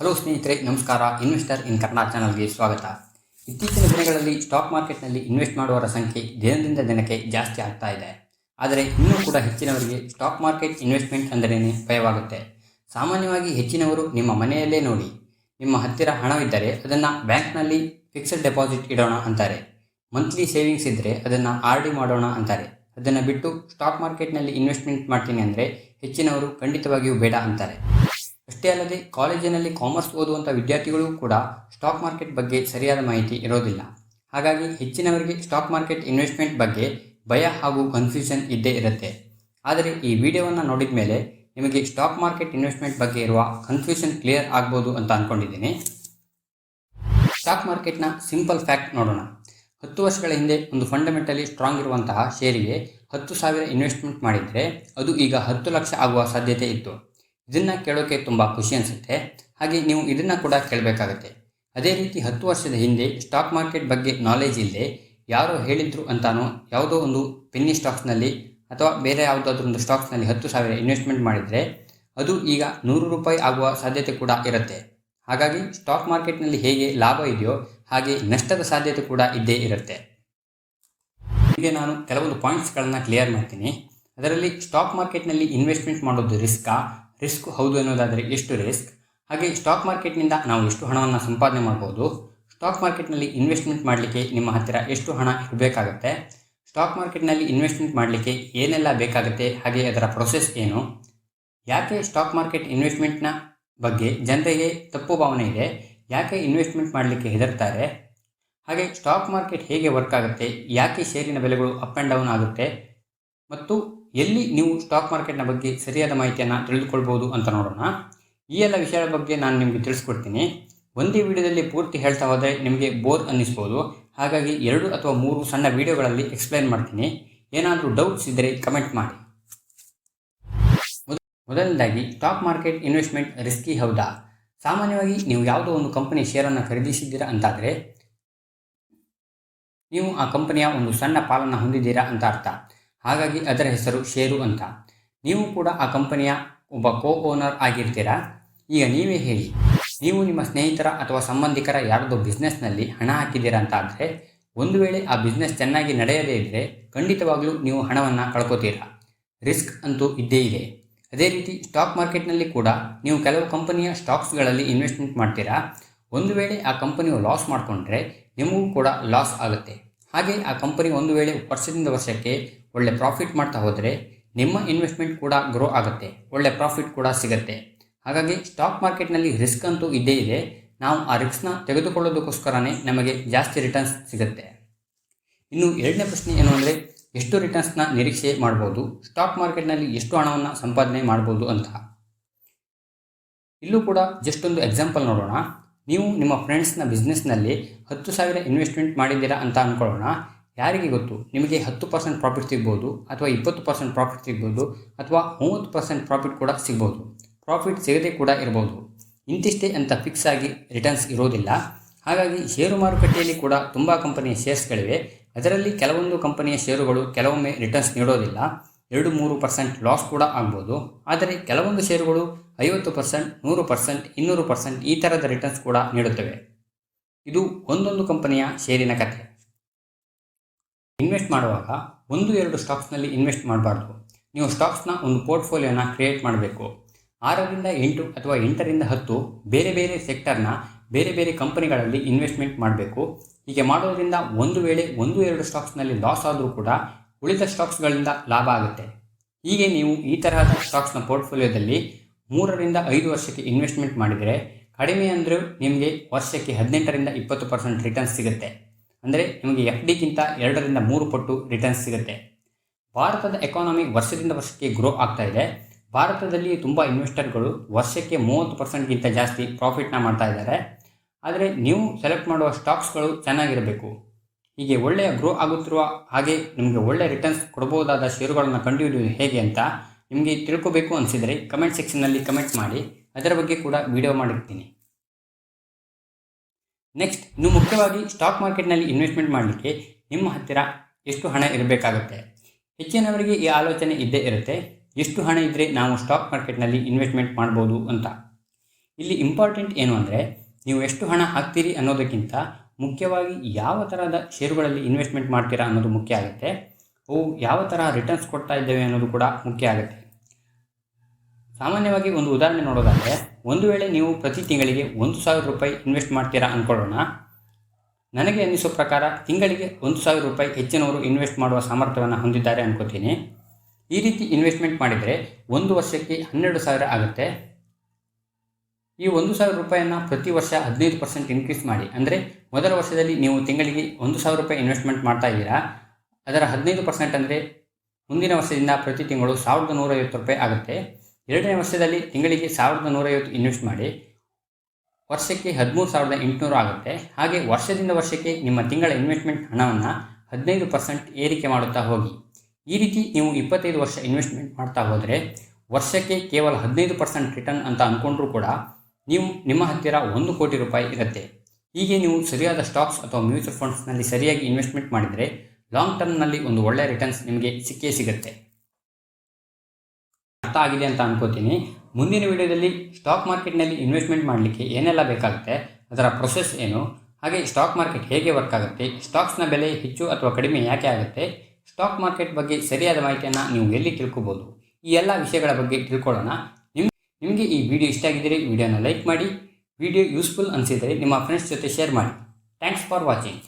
Hello ಸ್ನೇಹಿತರೆ, ನಮಸ್ಕಾರ. Investor ಇನ್ ಕರ್ನಾಟಕ ಚಾನಲ್ಗೆ ಸ್ವಾಗತ. ಇತ್ತೀಚಿನ ದಿನಗಳಲ್ಲಿ ಸ್ಟಾಕ್ ಮಾರ್ಕೆಟ್ನಲ್ಲಿ ಇನ್ವೆಸ್ಟ್ ಮಾಡುವವರ ಸಂಖ್ಯೆ ದಿನದಿಂದ ದಿನಕ್ಕೆ ಜಾಸ್ತಿ ಆಗ್ತಾ ಇದೆ. ಆದರೆ ಇನ್ನೂ ಕೂಡ ಹೆಚ್ಚಿನವರಿಗೆ ಸ್ಟಾಕ್ ಮಾರ್ಕೆಟ್ ಇನ್ವೆಸ್ಟ್ಮೆಂಟ್ ಅಂದರೇನೆ ಭಯವಾಗುತ್ತೆ. ಸಾಮಾನ್ಯವಾಗಿ ಹೆಚ್ಚಿನವರು ನಿಮ್ಮ ಮನೆಯಲ್ಲೇ ನೋಡಿ. ನಿಮ್ಮ ಹತ್ತಿರ ಹಣವಿದ್ದರೆ ಅದನ್ನು ಬ್ಯಾಂಕ್ನಲ್ಲಿ ಫಿಕ್ಸೆಡ್ ಡೆಪಾಸಿಟ್ ಇಡೋಣ ಅಂತಾರೆ. ಮಂತ್ಲಿ ಸೇವಿಂಗ್ಸ್ ಇದ್ದರೆ ಅದನ್ನು ಆರ್ ಡಿ ಮಾಡೋಣ ಅಂತಾರೆ. ಅದನ್ನು ಬಿಟ್ಟು ಸ್ಟಾಕ್ ಮಾರ್ಕೆಟ್ನಲ್ಲಿ ಇನ್ವೆಸ್ಟ್ಮೆಂಟ್ ಮಾಡ್ತೀನಿ ಅಂದರೆ ಹೆಚ್ಚಿನವರು ಖಂಡಿತವಾಗಿಯೂ ಬೇಡ ಅಂತಾರೆ. ಅಷ್ಟೇ ಅಲ್ಲದೆ ಕಾಲೇಜಿನಲ್ಲಿ ಕಾಮರ್ಸ್ ಓದುವಂಥ ವಿದ್ಯಾರ್ಥಿಗಳು ಕೂಡ ಸ್ಟಾಕ್ ಮಾರ್ಕೆಟ್ ಬಗ್ಗೆ ಸರಿಯಾದ ಮಾಹಿತಿ ಇರೋದಿಲ್ಲ. ಹಾಗಾಗಿ ಹೆಚ್ಚಿನವರಿಗೆ ಸ್ಟಾಕ್ ಮಾರ್ಕೆಟ್ ಇನ್ವೆಸ್ಟ್ಮೆಂಟ್ ಬಗ್ಗೆ ಭಯ ಹಾಗೂ ಕನ್ಫ್ಯೂಷನ್ ಇದ್ದೇ ಇರುತ್ತೆ. ಆದರೆ ಈ ವಿಡಿಯೋವನ್ನು ನೋಡಿದ ಮೇಲೆ ನಿಮಗೆ ಸ್ಟಾಕ್ ಮಾರ್ಕೆಟ್ ಇನ್ವೆಸ್ಟ್ಮೆಂಟ್ ಬಗ್ಗೆ ಇರುವ ಕನ್ಫ್ಯೂಷನ್ ಕ್ಲಿಯರ್ ಆಗ್ಬೋದು ಅಂತ ಅಂದ್ಕೊಂಡಿದ್ದೀನಿ ಸ್ಟಾಕ್ ಮಾರ್ಕೆಟ್ನ ಸಿಂಪಲ್ ಫ್ಯಾಕ್ಟ್ ನೋಡೋಣ. ಹತ್ತು ವರ್ಷಗಳ ಹಿಂದೆ ಒಂದು ಫಂಡಮೆಂಟಲಿ ಸ್ಟ್ರಾಂಗ್ ಇರುವಂತಹ ಶೇರಿಗೆ ಹತ್ತು ಸಾವಿರ ಇನ್ವೆಸ್ಟ್ಮೆಂಟ್ ಮಾಡಿದರೆ ಅದು ಈಗ ಹತ್ತು ಲಕ್ಷ ಆಗುವ ಸಾಧ್ಯತೆ ಇತ್ತು. ಇದನ್ನು ಕೇಳೋಕ್ಕೆ ತುಂಬ ಖುಷಿ ಅನಿಸುತ್ತೆ. ಹಾಗೆ ನೀವು ಇದನ್ನು ಕೂಡ ಕೇಳಬೇಕಾಗತ್ತೆ. ಅದೇ ರೀತಿ ಹತ್ತು ವರ್ಷದ ಹಿಂದೆ ಸ್ಟಾಕ್ ಮಾರ್ಕೆಟ್ ಬಗ್ಗೆ ನಾಲೆಜ್ ಇಲ್ಲದೆ ಯಾರೋ ಹೇಳಿದ್ರು ಅಂತಾನೋ ಯಾವುದೋ ಒಂದು ಪೆನ್ನಿ ಸ್ಟಾಕ್ಸ್ನಲ್ಲಿ ಅಥವಾ ಬೇರೆ ಯಾವುದಾದ್ರೂ ಒಂದು ಸ್ಟಾಕ್ಸ್ನಲ್ಲಿ ಹತ್ತು ಸಾವಿರ ಇನ್ವೆಸ್ಟ್ಮೆಂಟ್ ಮಾಡಿದರೆ ಅದು ಈಗ ನೂರು ರೂಪಾಯಿ ಆಗುವ ಸಾಧ್ಯತೆ ಕೂಡ ಇರುತ್ತೆ. ಹಾಗಾಗಿ ಸ್ಟಾಕ್ ಮಾರ್ಕೆಟ್ನಲ್ಲಿ ಹೇಗೆ ಲಾಭ ಇದೆಯೋ ಹಾಗೆ ನಷ್ಟದ ಸಾಧ್ಯತೆ ಕೂಡ ಇದ್ದೇ ಇರುತ್ತೆ. ಹೀಗೆ ನಾನು ಕೆಲವೊಂದು ಪಾಯಿಂಟ್ಸ್ಗಳನ್ನು ಕ್ಲಿಯರ್ ಮಾಡ್ತೀನಿ. ಅದರಲ್ಲಿ ಸ್ಟಾಕ್ ಮಾರ್ಕೆಟ್ನಲ್ಲಿ ಇನ್ವೆಸ್ಟ್ಮೆಂಟ್ ಮಾಡೋದು ರಿಸ್ಕಾ ರಿಸ್ಕ್ ಹೌದು ಅನ್ನೋದಾದರೆ ಎಷ್ಟು ರಿಸ್ಕ್? ಹಾಗೆ ಸ್ಟಾಕ್ ಮಾರ್ಕೆಟ್ನಿಂದ ನಾವು ಎಷ್ಟು ಹಣವನ್ನು ಸಂಪಾದನೆ ಮಾಡ್ಬೋದು? ಸ್ಟಾಕ್ ಮಾರ್ಕೆಟ್ನಲ್ಲಿ ಇನ್ವೆಸ್ಟ್ಮೆಂಟ್ ಮಾಡಲಿಕ್ಕೆ ನಿಮ್ಮ ಹತ್ತಿರ ಎಷ್ಟು ಹಣ ಇರಬೇಕಾಗುತ್ತೆ ಸ್ಟಾಕ್ ಮಾರ್ಕೆಟ್ನಲ್ಲಿ ಇನ್ವೆಸ್ಟ್ಮೆಂಟ್ ಮಾಡಲಿಕ್ಕೆ ಏನೆಲ್ಲ ಬೇಕಾಗುತ್ತೆ? ಹಾಗೆ ಅದರ ಪ್ರೊಸೆಸ್ ಏನು? ಯಾಕೆ ಸ್ಟಾಕ್ ಮಾರ್ಕೆಟ್ ಇನ್ವೆಸ್ಟ್ಮೆಂಟ್ನ ಬಗ್ಗೆ ಜನರಿಗೆ ತಪ್ಪು ಭಾವನೆ ಇದೆ? ಯಾಕೆ ಇನ್ವೆಸ್ಟ್ಮೆಂಟ್ ಮಾಡಲಿಕ್ಕೆ ಹೆದರ್ತಾರೆ? ಹಾಗೆ ಸ್ಟಾಕ್ ಮಾರ್ಕೆಟ್ ಹೇಗೆ ವರ್ಕ್ ಆಗುತ್ತೆ? ಯಾಕೆ ಷೇರಿನ ಬೆಲೆಗಳು ಅಪ್ ಆ್ಯಂಡ್ ಡೌನ್ ಆಗುತ್ತೆ? ಮತ್ತು ಎಲ್ಲಿ ನೀವು ಸ್ಟಾಕ್ ಮಾರ್ಕೆಟ್ನ ಬಗ್ಗೆ ಸರಿಯಾದ ಮಾಹಿತಿಯನ್ನು ತಿಳಿದುಕೊಳ್ಬೋದು ಅಂತ ನೋಡೋಣ. ಈ ಎಲ್ಲ ವಿಷಯಗಳ ಬಗ್ಗೆ ನಾನು ನಿಮಗೆ ತಿಳಿಸ್ಕೊಡ್ತೀನಿ. ಒಂದೇ ವಿಡಿಯೋದಲ್ಲಿ ಪೂರ್ತಿ ಹೇಳ್ತಾ ಹೋದರೆ ನಿಮಗೆ ಬೋರ್ ಅನ್ನಿಸ್ಬೋದು. ಹಾಗಾಗಿ ಎರಡು ಅಥವಾ ಮೂರು ಸಣ್ಣ ವಿಡಿಯೋಗಳಲ್ಲಿ ಎಕ್ಸ್ಪ್ಲೈನ್ ಮಾಡ್ತೀನಿ. ಏನಾದರೂ ಡೌಟ್ಸ್ ಇದ್ದರೆ ಕಮೆಂಟ್ ಮಾಡಿ. ಮೊದ- ಮೊದಲನೇದಾಗಿ ಸ್ಟಾಕ್ ಮಾರ್ಕೆಟ್ ಇನ್ವೆಸ್ಟ್ಮೆಂಟ್ ರಿಸ್ಕಿ ಹೌದಾ? ಸಾಮಾನ್ಯವಾಗಿ ನೀವು ಯಾವುದೋ ಒಂದು ಕಂಪನಿ ಶೇರನ್ನು ಖರೀದಿಸಿದ್ದೀರಾ ಅಂತಾದರೆ, ನೀವು ಆ ಕಂಪನಿಯ ಒಂದು ಸಣ್ಣ ಪಾಲನ್ನು ಹೊಂದಿದ್ದೀರಾ ಅಂತ ಅರ್ಥ. ಹಾಗಾಗಿ ಅದರ ಹೆಸರು ಷೇರು ಅಂತ. ನೀವು ಕೂಡ ಆ ಕಂಪನಿಯ ಒಬ್ಬ ಕೋ ಓನರ್ ಆಗಿರ್ತೀರಾ? ಈಗ ನೀವೇ ಹೇಳಿ. ನೀವು ನಿಮ್ಮ ಸ್ನೇಹಿತರ ಅಥವಾ ಸಂಬಂಧಿಕರ ಯಾರದೋ ಬಿಸ್ನೆಸ್ನಲ್ಲಿ ಹಣ ಹಾಕಿದ್ದೀರಾ ಅಂತ ಆದರೆ, ಒಂದು ವೇಳೆ ಆ ಬಿಸ್ನೆಸ್ ಚೆನ್ನಾಗಿ ನಡೆಯದೇ ಇದ್ದರೆ ಖಂಡಿತವಾಗಲೂ ನೀವು ಹಣವನ್ನು ಕಳ್ಕೊತೀರಾ. ರಿಸ್ಕ್ ಅಂತೂ ಇದ್ದೇ ಇದೆ. ಅದೇ ರೀತಿ ಸ್ಟಾಕ್ ಮಾರ್ಕೆಟ್ನಲ್ಲಿ ಕೂಡ ನೀವು ಕೆಲವು ಕಂಪನಿಯ ಸ್ಟಾಕ್ಸ್ಗಳಲ್ಲಿ ಇನ್ವೆಸ್ಟ್ಮೆಂಟ್ ಮಾಡ್ತೀರಾ? ಒಂದು ವೇಳೆ ಆ ಕಂಪನಿಯು ಲಾಸ್ ಮಾಡಿಕೊಂಡ್ರೆ ನಿಮಗೂ ಕೂಡ ಲಾಸ್ ಆಗುತ್ತೆ. ಹಾಗೆ ಆ ಕಂಪನಿ ಒಂದು ವೇಳೆ ವರ್ಷದಿಂದ ವರ್ಷಕ್ಕೆ ಒಳ್ಳೆ ಪ್ರಾಫಿಟ್ ಮಾಡ್ತಾ ಹೋದರೆ ನಿಮ್ಮ ಇನ್ವೆಸ್ಟ್ಮೆಂಟ್ ಕೂಡ ಗ್ರೋ ಆಗುತ್ತೆ, ಒಳ್ಳೆ ಪ್ರಾಫಿಟ್ ಕೂಡ ಸಿಗುತ್ತೆ. ಹಾಗಾಗಿ ಸ್ಟಾಕ್ ಮಾರ್ಕೆಟ್ನಲ್ಲಿ ರಿಸ್ಕ್ ಅಂತೂ ಇದ್ದೇ ಇದೆ. ನಾವು ಆ ರಿಸ್ಕ್ನ ತೆಗೆದುಕೊಳ್ಳೋದಕ್ಕೋಸ್ಕರನೇ ನಮಗೆ ಜಾಸ್ತಿ ರಿಟರ್ನ್ಸ್ ಸಿಗುತ್ತೆ. ಇನ್ನು ಎರಡನೇ ಪ್ರಶ್ನೆ ಏನು ಅಂದರೆ, ಎಷ್ಟು ರಿಟರ್ನ್ಸ್ನ ನಿರೀಕ್ಷೆ ಮಾಡ್ಬೋದು? ಸ್ಟಾಕ್ ಮಾರ್ಕೆಟ್ನಲ್ಲಿ ಎಷ್ಟು ಹಣವನ್ನು ಸಂಪಾದನೆ ಮಾಡ್ಬೋದು ಅಂತ. ಇಲ್ಲೂ ಕೂಡ ಜಸ್ಟ್ ಒಂದು ಎಕ್ಸಾಂಪಲ್ ನೋಡೋಣ. ನೀವು ನಿಮ್ಮ ಫ್ರೆಂಡ್ಸ್ನ ಬಿಸ್ನೆಸ್ನಲ್ಲಿ ಹತ್ತು ಸಾವಿರ ಇನ್ವೆಸ್ಟ್ಮೆಂಟ್ ಮಾಡಿದ್ದೀರಾ ಅಂತ ಅಂದ್ಕೊಳ್ಳೋಣ ಯಾರಿಗೆ ಗೊತ್ತು? ನಿಮಗೆ ಹತ್ತು ಪರ್ಸೆಂಟ್ ಪ್ರಾಫಿಟ್ ಸಿಗ್ಬೋದು, ಅಥವಾ ಇಪ್ಪತ್ತು ಪರ್ಸೆಂಟ್ ಪ್ರಾಫಿಟ್ ಸಿಗ್ಬೋದು, ಅಥವಾ ಮೂವತ್ತು ಪರ್ಸೆಂಟ್ ಪ್ರಾಫಿಟ್ ಕೂಡ ಸಿಗ್ಬೋದು. ಪ್ರಾಫಿಟ್ ಸಿಗದೆ ಕೂಡ ಇರ್ಬೋದು. ಇಂತಿಷ್ಟೇ ಅಂತ ಫಿಕ್ಸ್ ಆಗಿ ರಿಟರ್ನ್ಸ್ ಇರೋದಿಲ್ಲ. ಹಾಗಾಗಿ ಷೇರು ಮಾರುಕಟ್ಟೆಯಲ್ಲಿ ಕೂಡ ತುಂಬ ಕಂಪನಿಯ ಶೇರ್ಸ್ಗಳಿವೆ ಅದರಲ್ಲಿ ಕೆಲವೊಂದು ಕಂಪನಿಯ ಷೇರುಗಳು ಕೆಲವೊಮ್ಮೆ ರಿಟರ್ನ್ಸ್ ನೀಡೋದಿಲ್ಲ. ಎರಡು ಮೂರು ಪರ್ಸೆಂಟ್ ಲಾಸ್ ಕೂಡ ಆಗ್ಬೋದು. ಆದರೆ ಕೆಲವೊಂದು ಷೇರುಗಳು ಐವತ್ತು ಪರ್ಸೆಂಟ್ ನೂರು ಪರ್ಸೆಂಟ್ ಇನ್ನೂರು ಪರ್ಸೆಂಟ್ ಈ ಥರದ ರಿಟರ್ನ್ಸ್ ಕೂಡ ನೀಡುತ್ತವೆ. ಇದು ಒಂದೊಂದು ಕಂಪನಿಯ ಷೇರಿನ ಕಥೆ. ಇನ್ವೆಸ್ಟ್ ಮಾಡುವಾಗ ಒಂದು, ಎರಡು ಸ್ಟಾಕ್ಸ್ನಲ್ಲಿ ಇನ್ವೆಸ್ಟ್ ಮಾಡಬಾರ್ದು. ನೀವು ಸ್ಟಾಕ್ಸ್ನ ಒಂದು ಪೋರ್ಟ್ಫೋಲಿಯೋನ ಕ್ರಿಯೇಟ್ ಮಾಡಬೇಕು. ಆರರಿಂದ ಎಂಟು ಅಥವಾ ಎಂಟರಿಂದ ಹತ್ತು ಬೇರೆ ಬೇರೆ ಸೆಕ್ಟರ್ನ ಬೇರೆ ಬೇರೆ ಕಂಪನಿಗಳಲ್ಲಿ ಇನ್ವೆಸ್ಟ್ಮೆಂಟ್ ಮಾಡಬೇಕು. ಹೀಗೆ ಮಾಡೋದ್ರಿಂದ ಒಂದು ವೇಳೆ ಒಂದು, ಎರಡು ಸ್ಟಾಕ್ಸ್ನಲ್ಲಿ ಲಾಸ್ ಆದರೂ ಕೂಡ ಉಳಿದ ಸ್ಟಾಕ್ಸ್ಗಳಿಂದ ಲಾಭ ಆಗುತ್ತೆ. ಹೀಗೆ ನೀವು ಈ ತರಹದ ಸ್ಟಾಕ್ಸ್ನ ಪೋರ್ಟ್ಫೋಲಿಯೋದಲ್ಲಿ ಮೂರರಿಂದ ಐದು ವರ್ಷಕ್ಕೆ ಇನ್ವೆಸ್ಟ್ಮೆಂಟ್ ಮಾಡಿದರೆ ಕಡಿಮೆ ಅಂದರೂ ನಿಮಗೆ ವರ್ಷಕ್ಕೆ ಹದಿನೆಂಟರಿಂದ ಇಪ್ಪತ್ತು ಪರ್ಸೆಂಟ್ ರಿಟರ್ನ್ಸ್ ಸಿಗುತ್ತೆ. ಅಂದರೆ ನಿಮಗೆ ಎಫ್ ಡಿಗಿಂತ ಎರಡರಿಂದ ಮೂರು ಪಟ್ಟು ರಿಟರ್ನ್ಸ್ ಸಿಗುತ್ತೆ. ಭಾರತದ ಎಕಾನಮಿ ವರ್ಷದಿಂದ ವರ್ಷಕ್ಕೆ ಗ್ರೋ ಆಗ್ತಾ ಇದೆ. ಭಾರತದಲ್ಲಿ ತುಂಬ ಇನ್ವೆಸ್ಟರ್ಗಳು ವರ್ಷಕ್ಕೆ ಮೂವತ್ತು ಪರ್ಸೆಂಟ್ಗಿಂತ ಜಾಸ್ತಿ ಪ್ರಾಫಿಟ್ನ ಮಾಡ್ತಾ ಇದ್ದಾರೆ. ಆದರೆ ನೀವು ಸೆಲೆಕ್ಟ್ ಮಾಡುವ ಸ್ಟಾಕ್ಸ್ಗಳು ಚೆನ್ನಾಗಿರಬೇಕು. ಹೀಗೆ ಒಳ್ಳೆಯ ಗ್ರೋ ಆಗುತ್ತಿರುವ ಹಾಗೆ ನಿಮಗೆ ಒಳ್ಳೆಯ ರಿಟರ್ನ್ಸ್ ಕೊಡಬಹುದಾದ ಷೇರುಗಳನ್ನು ಕಂಡುಹಿಡಿಯುವುದು ಹೇಗೆ ಅಂತ ನಿಮಗೆ ತಿಳ್ಕೋಬೇಕು ಅನಿಸಿದರೆ ಕಮೆಂಟ್ ಸೆಕ್ಷನ್ನಲ್ಲಿ ಕಮೆಂಟ್ ಮಾಡಿ. ಅದರ ಬಗ್ಗೆ ಕೂಡ ವಿಡಿಯೋ ಮಾಡಿರ್ತೀನಿ. ನೆಕ್ಸ್ಟ್ ಇನ್ನು ಮುಖ್ಯವಾಗಿ ಸ್ಟಾಕ್ ಮಾರ್ಕೆಟ್ನಲ್ಲಿ ಇನ್ವೆಸ್ಟ್ಮೆಂಟ್ ಮಾಡಲಿಕ್ಕೆ ನಿಮ್ಮ ಹತ್ತಿರ ಎಷ್ಟು ಹಣ ಇರಬೇಕಾಗುತ್ತೆ? ಹೆಚ್ಚಿನವರಿಗೆ ಈ ಆಲೋಚನೆ ಇದ್ದೇ ಇರುತ್ತೆ. ಎಷ್ಟು ಹಣ ಇದ್ದರೆ ನಾವು ಸ್ಟಾಕ್ ಮಾರ್ಕೆಟ್ನಲ್ಲಿ ಇನ್ವೆಸ್ಟ್ಮೆಂಟ್ ಮಾಡ್ಬೋದು ಅಂತ. ಇಲ್ಲಿ ಇಂಪಾರ್ಟೆಂಟ್ ಏನು ಅಂದರೆ, ನೀವು ಎಷ್ಟು ಹಣ ಹಾಕ್ತೀರಿ ಅನ್ನೋದಕ್ಕಿಂತ ಮುಖ್ಯವಾಗಿ ಯಾವ ಥರದ ಷೇರುಗಳಲ್ಲಿ ಇನ್ವೆಸ್ಟ್ಮೆಂಟ್ ಮಾಡ್ತೀರಾ ಅನ್ನೋದು ಮುಖ್ಯ ಆಗುತ್ತೆ. ಅವು ಯಾವ ಥರ ರಿಟರ್ನ್ಸ್ ಕೊಡ್ತಾ ಇದ್ದೇವೆ ಅನ್ನೋದು ಕೂಡ ಮುಖ್ಯ ಆಗುತ್ತೆ. ಸಾಮಾನ್ಯವಾಗಿ ಒಂದು ಉದಾಹರಣೆ ನೋಡೋದಾದರೆ, ಒಂದು ವೇಳೆ ನೀವು ಪ್ರತಿ ತಿಂಗಳಿಗೆ ಒಂದು ಸಾವಿರ ರೂಪಾಯಿ ಇನ್ವೆಸ್ಟ್ ಮಾಡ್ತೀರಾ ಅಂದ್ಕೊಳ್ಳೋಣ ನನಗೆ ಅನ್ನಿಸೋ ಪ್ರಕಾರ ತಿಂಗಳಿಗೆ ಒಂದು ಸಾವಿರ ರೂಪಾಯಿ ಹೆಚ್ಚಿನವರು ಇನ್ವೆಸ್ಟ್ ಮಾಡುವ ಸಾಮರ್ಥ್ಯವನ್ನು ಹೊಂದಿದ್ದಾರೆ ಅನ್ಕೋತೀನಿ. ಈ ರೀತಿ ಇನ್ವೆಸ್ಟ್ಮೆಂಟ್ ಮಾಡಿದರೆ ಒಂದು ವರ್ಷಕ್ಕೆ ಹನ್ನೆರಡು ಸಾವಿರ ಆಗುತ್ತೆ. ಈ ಒಂದು ಸಾವಿರ ರೂಪಾಯಿಯನ್ನು ಪ್ರತಿ ವರ್ಷ ಹದಿನೈದು ಪರ್ಸೆಂಟ್ ಇನ್ಕ್ರೀಸ್ ಮಾಡಿ, ಅಂದರೆ ಮೊದಲ ವರ್ಷದಲ್ಲಿ ನೀವು ತಿಂಗಳಿಗೆ ಒಂದು ಸಾವಿರ ರೂಪಾಯಿ ಇನ್ವೆಸ್ಟ್ಮೆಂಟ್ ಮಾಡ್ತಾ ಇದ್ದೀರಾ. ಅದರ ಹದಿನೈದು ಪರ್ಸೆಂಟ್ ಅಂದರೆ ಮುಂದಿನ ವರ್ಷದಿಂದ ಪ್ರತಿ ತಿಂಗಳು ಸಾವಿರದ ನೂರೈವತ್ತು ರೂಪಾಯಿ ಆಗುತ್ತೆ. ಎರಡನೇ ವರ್ಷದಲ್ಲಿ ತಿಂಗಳಿಗೆ ಸಾವಿರದ ನೂರೈವತ್ತು ಇನ್ವೆಸ್ಟ್ ಮಾಡಿ ವರ್ಷಕ್ಕೆ ಹದಿಮೂರು ಸಾವಿರದ ಎಂಟುನೂರು ಆಗುತ್ತೆ. ಹಾಗೆ ವರ್ಷದಿಂದ ವರ್ಷಕ್ಕೆ ನಿಮ್ಮ ತಿಂಗಳ ಇನ್ವೆಸ್ಟ್ಮೆಂಟ್ ಹಣವನ್ನು ಹದಿನೈದು ಪರ್ಸೆಂಟ್ ಏರಿಕೆ ಮಾಡುತ್ತಾ ಹೋಗಿ. ಈ ರೀತಿ ನೀವು ಇಪ್ಪತ್ತೈದು ವರ್ಷ ಇನ್ವೆಸ್ಟ್ಮೆಂಟ್ ಮಾಡ್ತಾ ಹೋದರೆ ವರ್ಷಕ್ಕೆ ಕೇವಲ ಹದಿನೈದು ಪರ್ಸೆಂಟ್ ರಿಟರ್ನ್ ಅಂತ ಅಂದ್ಕೊಂಡ್ರೂ ಕೂಡ ನೀವು ನಿಮ್ಮ ಹತ್ತಿರ ಒಂದು ಕೋಟಿ ರೂಪಾಯಿ ಇರುತ್ತೆ. ಹೀಗೆ ನೀವು ಸರಿಯಾದ ಸ್ಟಾಕ್ಸ್ ಅಥವಾ ಮ್ಯೂಚುವಲ್ ಫಂಡ್ಸ್ನಲ್ಲಿ ಸರಿಯಾಗಿ ಇನ್ವೆಸ್ಟ್ಮೆಂಟ್ ಮಾಡಿದರೆ ಲಾಂಗ್ ಟರ್ಮ್ನಲ್ಲಿ ಒಂದು ಒಳ್ಳೆಯ ರಿಟರ್ನ್ಸ್ ನಿಮಗೆ ಸಿಕ್ಕೇ ಸಿಗುತ್ತೆ. ಅರ್ಥ ಆಗಿದೆ ಅಂತ ಅನ್ಕೋತೀನಿ. ಮುಂದಿನ ವಿಡಿಯೋದಲ್ಲಿ ಸ್ಟಾಕ್ ಮಾರ್ಕೆಟ್ನಲ್ಲಿ ಇನ್ವೆಸ್ಟ್ಮೆಂಟ್ ಮಾಡಲಿಕ್ಕೆ ಏನೆಲ್ಲ ಬೇಕಾಗುತ್ತೆ, ಅದರ ಪ್ರೊಸೆಸ್ ಏನು, ಹಾಗೆ ಸ್ಟಾಕ್ ಮಾರ್ಕೆಟ್ ಹೇಗೆ ವರ್ಕ್ ಆಗುತ್ತೆ ಸ್ಟಾಕ್ಸ್ನ ಬೆಲೆ ಹೆಚ್ಚು ಅಥವಾ ಕಡಿಮೆ ಯಾಕೆ ಆಗುತ್ತೆ ಸ್ಟಾಕ್ ಮಾರ್ಕೆಟ್ ಬಗ್ಗೆ ಸರಿಯಾದ ಮಾಹಿತಿಯನ್ನು ನೀವು ಎಲ್ಲಿ ತಿಳ್ಕೊಬೋದು, ಈ ಎಲ್ಲ ವಿಷಯಗಳ ಬಗ್ಗೆ ತಿಳ್ಕೊಳ್ಳೋಣ. ನಿಮ್, ನಿಮಗೆ ಈ ವಿಡಿಯೋ ಇಷ್ಟ ಆಗಿದ್ದರೆ ವಿಡಿಯೋನ ಲೈಕ್ ಮಾಡಿ, ವಿಡಿಯೋ ಯೂಸ್ಫುಲ್ ಅನಿಸಿದರೆ ನಿಮ್ಮ ಫ್ರೆಂಡ್ಸ್ ಜೊತೆ ಶೇರ್ ಮಾಡಿ. Thanks for watching